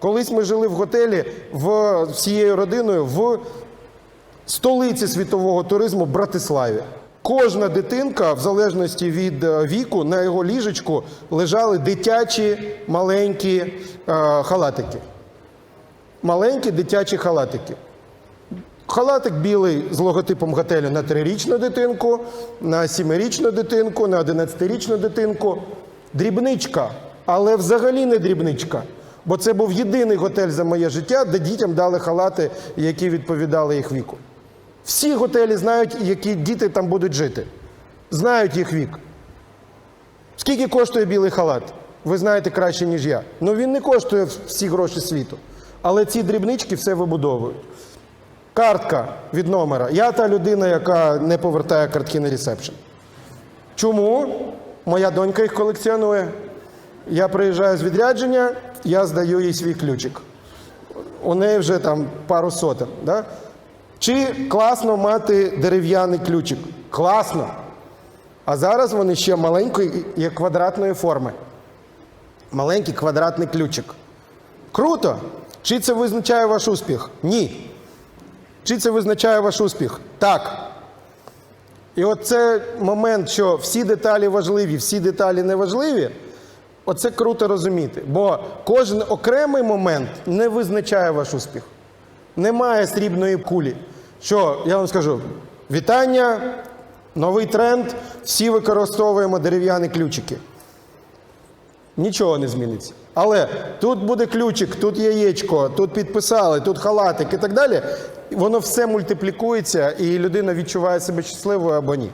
Колись ми жили в готелі в, всією родиною в столиці світового туризму Братиславі. Кожна дитинка, в залежності від е, віку, на його ліжечку лежали дитячі маленькі е, халатики. Маленькі дитячі халатики. Халатик білий з логотипом готелю на трирічну дитинку, на сімирічну дитинку, на одинадцятирічну дитинку. Дрібничка, але взагалі не дрібничка. Бо це був єдиний готель за моє життя, де дітям дали халати, які відповідали їх віку. Всі готелі знають, які діти там будуть жити. Знають їх вік. Скільки коштує білий халат? Ви знаєте краще, ніж я. Ну він не коштує всі гроші світу. Але ці дрібнички все вибудовують. Картка від номера. Я та людина, яка не повертає картки на ресепшн. Чому? Моя донька їх колекціонує. Я приїжджаю з відрядження, я здаю їй свій ключик. У неї вже там пару сотень. Да? Чи класно мати дерев'яний ключик? Класно. А зараз вони ще маленької, як квадратної форми. Маленький квадратний ключик. Круто! Чи це визначає ваш успіх? Ні. Чи це визначає ваш успіх? Так. І от це момент, що всі деталі важливі, всі деталі не важливі. Оце круто розуміти. Бо кожен окремий момент не визначає ваш успіх. Немає срібної кулі. Що я вам скажу: вітання, новий тренд, всі використовуємо дерев'яні ключики. Нічого не зміниться. Але тут буде ключик, тут яєчко, тут підписали, тут халатик і так далі. Воно все мультиплікується, і людина відчуває себе щасливою або ні.